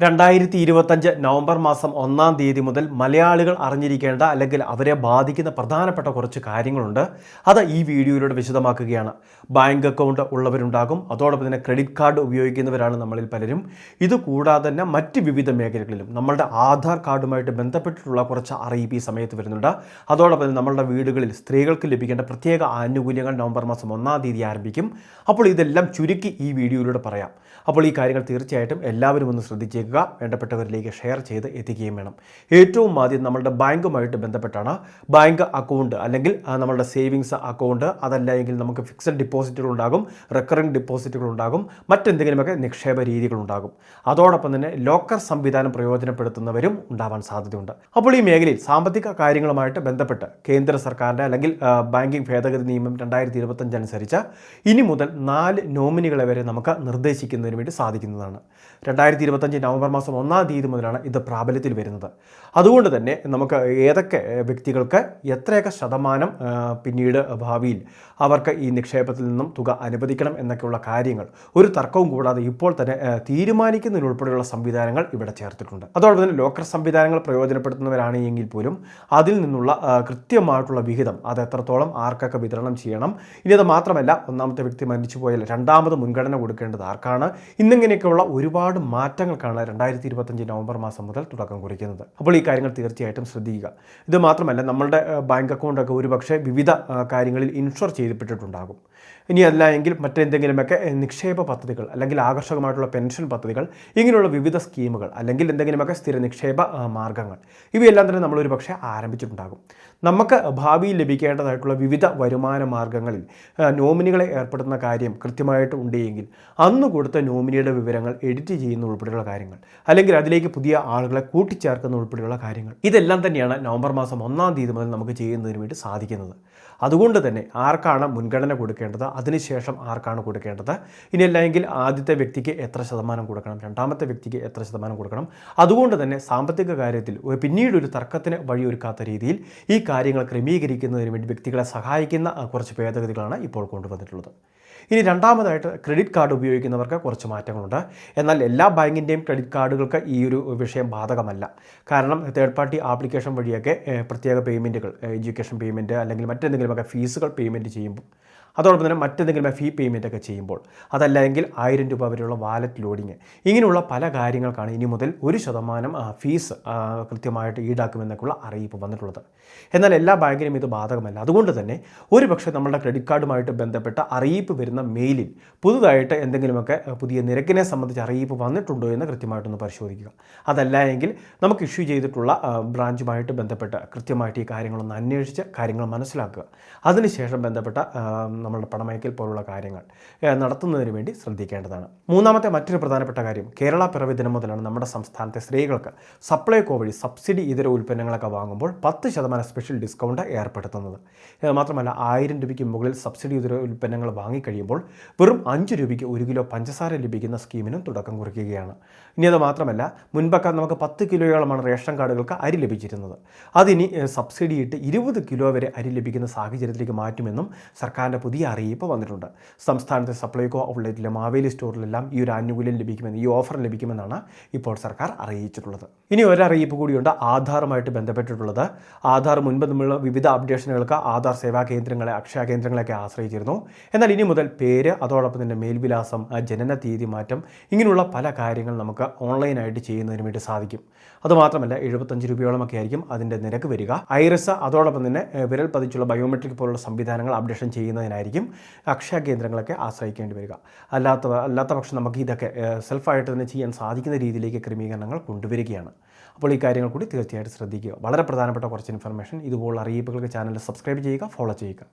രണ്ടായിരത്തി ഇരുപത്തഞ്ച് നവംബർ മാസം ഒന്നാം തീയതി മുതൽ മലയാളികൾ അറിഞ്ഞിരിക്കേണ്ട അല്ലെങ്കിൽ അവരെ ബാധിക്കുന്ന പ്രധാനപ്പെട്ട കുറച്ച് കാര്യങ്ങളുണ്ട്. അത് ഈ വീഡിയോയിലൂടെ വിശദമാക്കുകയാണ്. Bank account ഉള്ളവരുണ്ടാകും. അതോടൊപ്പം തന്നെ ക്രെഡിറ്റ് കാർഡ് ഉപയോഗിക്കുന്നവരാണ് നമ്മളിൽ പലരും. ഇത് കൂടാതെ തന്നെ മറ്റ് വിവിധ മേഖലകളിലും നമ്മളുടെ ആധാർ കാർഡുമായിട്ട് ബന്ധപ്പെട്ടിട്ടുള്ള കുറച്ച് അറിയിപ്പ് ഈ സമയത്ത് വരുന്നുണ്ട്. അതോടൊപ്പം തന്നെ നമ്മളുടെ വീടുകളിൽ സ്ത്രീകൾക്ക് ലഭിക്കേണ്ട പ്രത്യേക ആനുകൂല്യങ്ങൾ നവംബർ മാസം ഒന്നാം തീയതി ആരംഭിക്കും. അപ്പോൾ ഇതെല്ലാം ചുരുക്കി ഈ വീഡിയോയിലൂടെ പറയാം. അപ്പോൾ ഈ കാര്യങ്ങൾ തീർച്ചയായിട്ടും എല്ലാവരും ഒന്ന് ശ്രദ്ധിച്ചേക്കുക വേണ്ടപ്പെട്ടവരിലേക്ക് ഷെയർ ചെയ്ത് എത്തിക്കുകയും വേണം. ഏറ്റവും ആദ്യം നമ്മളുടെ ബാങ്കുമായിട്ട് ബന്ധപ്പെട്ടാണ്. ബാങ്ക് അക്കൗണ്ട് അല്ലെങ്കിൽ നമ്മളുടെ സേവിങ്സ് അക്കൗണ്ട് അതല്ലെങ്കിൽ നമുക്ക് ഫിക്സഡ് ഡിപ്പോസിറ്റുകൾ ഉണ്ടാകും റെക്കറിംഗ് ഡിപ്പോസിറ്റുകൾ ഉണ്ടാകും മറ്റെന്തെങ്കിലുമൊക്കെ നിക്ഷേപ രീതികൾ ഉണ്ടാകും. അതോടൊപ്പം തന്നെ ലോക്കർ സംവിധാനം പ്രയോജനപ്പെടുത്തുന്നവരും ഉണ്ടാവാൻ സാധ്യതയുണ്ട്. അപ്പോൾ ഈ മേഖലയിൽ സാമ്പത്തിക കാര്യങ്ങളുമായിട്ട് ബന്ധപ്പെട്ട് കേന്ദ്ര സർക്കാരിന്റെ അല്ലെങ്കിൽ ബാങ്കിംഗ് ഭേദഗതി നിയമം രണ്ടായിരത്തി ഇരുപത്തഞ്ച് അനുസരിച്ച് ഇനി മുതൽ നാല് നോമിനികളെ വരെ നമുക്ക് നിർദ്ദേശിക്കുന്നതിന് വേണ്ടി സാധിക്കുന്നതാണ്. രണ്ടായിരത്തി ഇരുപത്തഞ്ച് നവംബർ മാസം ഒന്നാം തീയതി മുതലാണ് ഇത് പ്രാബല്യത്തിൽ വരുന്നത്. അതുകൊണ്ട് തന്നെ നമുക്ക് ഏതൊക്കെ വ്യക്തികൾക്ക് എത്രയൊക്കെ ശതമാനം പിന്നീട് ഭാവിയിൽ അവർക്ക് ഈ നിക്ഷേപത്തിൽ നിന്നും തുക അനുവദിക്കണം എന്നൊക്കെയുള്ള കാര്യങ്ങൾ ഒരു തർക്കവും കൂടാതെ ഇപ്പോൾ തന്നെ തീരുമാനിക്കുന്നതിനുൾപ്പെടെയുള്ള സംവിധാനങ്ങൾ ഇവിടെ ചേർത്തിട്ടുണ്ട്. അതോടൊപ്പം തന്നെ ലോക്കർ സംവിധാനങ്ങൾ പ്രയോജനപ്പെടുത്തുന്നവരാണ് എങ്കിൽ പോലും അതിൽ നിന്നുള്ള കൃത്യമായിട്ടുള്ള വിഹിതം അത് എത്രത്തോളം ആർക്കൊക്കെ വിതരണം ചെയ്യണം ഇനി അത് മാത്രമല്ല ഒന്നാമത്തെ വ്യക്തി മരിച്ചു പോയാൽ രണ്ടാമത് മുൻഗണന കൊടുക്കേണ്ടത് ആർക്കാണ് ഇന്നിങ്ങനെയൊക്കെയുള്ള ഒരുപാട് മാറ്റങ്ങൾക്കാണ് രണ്ടായിരത്തി ഇരുപത്തഞ്ച് നവംബർ മാസം മുതൽ തുടക്കം കുറിക്കുന്നത്. അപ്പോൾ ഈ കാര്യങ്ങൾ തീർച്ചയായിട്ടും ശ്രദ്ധിക്കുക. ഇത് മാത്രമല്ല നമ്മളുടെ ബാങ്ക് അക്കൗണ്ടൊക്കെ ഒരുപക്ഷെ വിവിധ കാര്യങ്ങളിൽ ഇൻഷുർ ചെയ്തിട്ടുണ്ടാകും ഇനി അല്ല എങ്കിൽ മറ്റെന്തെങ്കിലുമൊക്കെ നിക്ഷേപ പദ്ധതികൾ അല്ലെങ്കിൽ ആകർഷകമായിട്ടുള്ള പെൻഷൻ പദ്ധതികൾ ഇങ്ങനെയുള്ള വിവിധ സ്കീമുകൾ അല്ലെങ്കിൽ എന്തെങ്കിലുമൊക്കെ സ്ഥിര നിക്ഷേപ മാർഗങ്ങൾ ഇവയെല്ലാം തന്നെ നമ്മൾ പക്ഷേ ആരംഭിച്ചിട്ടുണ്ടാകും. നമുക്ക് ഭാവിയിൽ ലഭിക്കേണ്ടതായിട്ടുള്ള വിവിധ വരുമാന മാർഗങ്ങളിൽ നോമിനികളെ ഏർപ്പെടുത്തുന്ന കാര്യം കൃത്യമായിട്ട് ഉണ്ടെങ്കിൽ അന്ന് കൊടുത്ത നോമിനിയുടെ വിവരങ്ങൾ എഡിറ്റ് ചെയ്യുന്ന ഉൾപ്പെടെയുള്ള കാര്യങ്ങൾ അല്ലെങ്കിൽ അതിലേക്ക് പുതിയ ആളുകളെ കൂട്ടിച്ചേർക്കുന്ന ഉൾപ്പെടെയുള്ള കാര്യങ്ങൾ. ഇതെല്ലാം തന്നെയാണ് നവംബർ മാസം ഒന്നാം തീയതി മുതൽ നമുക്ക് ചെയ്യുന്നതിന് വേണ്ടി സാധിക്കുന്നത്. അതുകൊണ്ട് തന്നെ ആർക്കാണ് മുൻഗണന കൊടുക്കേണ്ടത്? അതിനുശേഷം ആർക്കാണ് കൊടുക്കേണ്ടത്? ഇനി അല്ലെങ്കിൽ ആദ്യത്തെ വ്യക്തിക്ക് എത്ര ശതമാനം കൊടുക്കണം? രണ്ടാമത്തെ വ്യക്തിക്ക് എത്ര ശതമാനം കൊടുക്കണം? അതുകൊണ്ട് തന്നെ സാമ്പത്തിക കാര്യത്തിൽ പിന്നീട് ഒരു തർക്കത്തിന് വഴിയൊരുക്കാത്ത രീതിയിൽ ഈ കാര്യങ്ങൾ ക്രമീകരിക്കുന്നതിന് വേണ്ടി വ്യക്തികളെ സഹായിക്കുന്ന കുറച്ച് ഭേദഗതികളാണ് ഇപ്പോൾ കൊണ്ടുവന്നിട്ടുള്ളത്. ഇനി രണ്ടാമതായിട്ട് ക്രെഡിറ്റ് കാർഡ് ഉപയോഗിക്കുന്നവർക്ക് കുറച്ച് മാറ്റങ്ങളുണ്ട്. എന്നാൽ എല്ലാ ബാങ്കിന്റെയും ക്രെഡിറ്റ് കാർഡുകൾക്ക് ഈ ഒരു വിഷയം ബാധകമല്ല. കാരണം തേർഡ് പാർട്ടി ആപ്ലിക്കേഷൻ വഴിയൊക്കെ പ്രത്യേക പേയ്മെന്റുകൾ എഡ്യൂക്കേഷൻ പേയ്മെന്റ് അല്ലെങ്കിൽ മറ്റെന്തെങ്കിലുമൊക്കെ ഫീസുകൾ പേയ്മെന്റ് ചെയ്യുമ്പോൾ അതോടൊപ്പം തന്നെ മറ്റെന്തെങ്കിലും ഫീ പേയ്മെന്റ് ഒക്കെ ചെയ്യുമ്പോൾ അതല്ലെങ്കിൽ ആയിരം രൂപ വരെയുള്ള വാലറ്റ് ലോഡിങ് ഇങ്ങനെയുള്ള പല കാര്യങ്ങൾക്കാണ് ഇനി മുതൽ ഒരു ശതമാനം ഫീസ് കൃത്യമായിട്ട് ഈടാക്കുമെന്നൊക്കെയുള്ള അറിയിപ്പ് വന്നിട്ടുള്ളത്. എന്നാൽ എല്ലാ ബാങ്കിനും ഇത് ബാധകമല്ല. അതുകൊണ്ട് തന്നെ ഒരുപക്ഷെ നമ്മുടെ ക്രെഡിറ്റ് കാർഡുമായിട്ട് ബന്ധപ്പെട്ട അറിയിപ്പ് വരുന്ന മെയിലിൽ പുതുതായിട്ട് എന്തെങ്കിലുമൊക്കെ പുതിയ നിരക്കിനെ സംബന്ധിച്ച് അറിയിപ്പ് വന്നിട്ടുണ്ടോ എന്ന് കൃത്യമായിട്ടൊന്ന് പരിശോധിക്കുക. അതല്ല എങ്കിൽ നമുക്ക് ഇഷ്യൂ ചെയ്തിട്ടുള്ള ബ്രാഞ്ചുമായിട്ട് ബന്ധപ്പെട്ട് കൃത്യമായിട്ട് ഈ കാര്യങ്ങളൊന്ന് അന്വേഷിച്ച് കാര്യങ്ങൾ മനസ്സിലാക്കുക. അതിനുശേഷം ബന്ധപ്പെട്ട ആ, നമ്മളുടെ പണമയക്കൽ പോലുള്ള കാര്യങ്ങൾ നടത്തുന്നതിന് വേണ്ടി ശ്രദ്ധിക്കേണ്ടതാണ്. മൂന്നാമത്തെ മറ്റൊരു പ്രധാനപ്പെട്ട കാര്യം കേരള പിറവി ദിനം മുതലാണ് നമ്മുടെ സംസ്ഥാനത്തെ സ്ത്രീകൾക്ക് സപ്ലൈകോ വഴി സബ്സിഡി ഇതര ഉൽപ്പന്നങ്ങളൊക്കെ വാങ്ങുമ്പോൾ പത്ത് ശതമാനം സ്പെഷ്യൽ ഡിസ്കൗണ്ട് ഏർപ്പെടുത്തുന്നത്. മാത്രമല്ല ആയിരം രൂപയ്ക്ക് മുകളിൽ സബ്സിഡി ഇതര ഉൽപ്പന്നങ്ങൾ വാങ്ങിക്കഴിയുമ്പോൾ വെറും അഞ്ച് രൂപയ്ക്ക് ഒരു കിലോ പഞ്ചസാര ലഭിക്കുന്ന സ്കീമിനും തുടക്കം കുറിക്കുകയാണ്. ഇനി അത് മാത്രമല്ല മുൻപൊക്കെ നമുക്ക് പത്ത് കിലോയോളമാണ് റേഷൻ കാർഡുകൾക്ക് അരി ലഭിച്ചിരുന്നത്. അതിനി സബ്സിഡി ഇട്ട് ഇരുപത് കിലോ വരെ അരി ലഭിക്കുന്ന സാഹചര്യത്തിലേക്ക് മാറ്റുമെന്നും സർക്കാരിന്റെ പുതിയ അറിയിപ്പ് വന്നിട്ടുണ്ട്. സംസ്ഥാനത്തെ സപ്ലൈകോ ഔട്ട്ലെറ്റിലെ മാവേലി സ്റ്റോറിലെല്ലാം ഈ ഒരു ആനുകൂല്യം ലഭിക്കുമെന്ന് ഈ ഓഫർ ലഭിക്കുമെന്നാണ് ഇപ്പോൾ സർക്കാർ അറിയിച്ചിട്ടുള്ളത്. ഇനി ഒരറിയിപ്പ് കൂടിയുണ്ട് ആധാറുമായിട്ട് ബന്ധപ്പെട്ടിട്ടുള്ളത്. ആധാർ മുൻപ് നമ്മളുള്ള വിവിധ അപ്ഡേഷനുകൾക്ക് ആധാർ സേവാ കേന്ദ്രങ്ങളെ അക്ഷയ കേന്ദ്രങ്ങളെയൊക്കെ ആശ്രയിച്ചിരുന്നു. എന്നാൽ ഇനി മുതൽ പേര് അതോടൊപ്പം തന്നെ മേൽവിലാസം ജനന തീയതി മാറ്റം ഇങ്ങനെയുള്ള പല കാര്യങ്ങൾ നമുക്ക് ഓൺലൈനായിട്ട് ചെയ്യുന്നതിന് വേണ്ടി സാധിക്കും. അതുമാത്രമല്ല എഴുപത്തഞ്ച് രൂപയോളമൊക്കെ ആയിരിക്കും അതിന്റെ നിരക്ക് വരിക. ഐറിസ് അതോടൊപ്പം തന്നെ വിരൽ പതിച്ചുള്ള ബയോമെട്രിക് പോലുള്ള സംവിധാനങ്ങൾ അപ്ഡേഷൻ ചെയ്യുന്നതിനായിരിക്കും അക്ഷയ കേന്ദ്രങ്ങളൊക്കെ ആശ്രയിക്കേണ്ടി വരിക. അല്ലാത്ത അല്ലാത്ത പക്ഷം നമുക്ക് ഇതൊക്കെ സെൽഫായിട്ട് തന്നെ ചെയ്യാൻ സാധിക്കുന്ന രീതിയിലേക്ക് ക്രമീകരണങ്ങൾ കൊണ്ടുവരികയാണ്. അപ്പോൾ ഈ കാര്യങ്ങൾ കൂടി തീർച്ചയായിട്ടും ശ്രദ്ധിക്കുക. വളരെ പ്രധാനപ്പെട്ട കുറച്ച് ഇൻഫർമേഷൻ ഇതുപോലുള്ള അറിയിപ്പുകൾക്ക് ചാനൽ സബ്സ്ക്രൈബ് ചെയ്യുക ഫോളോ ചെയ്യുക.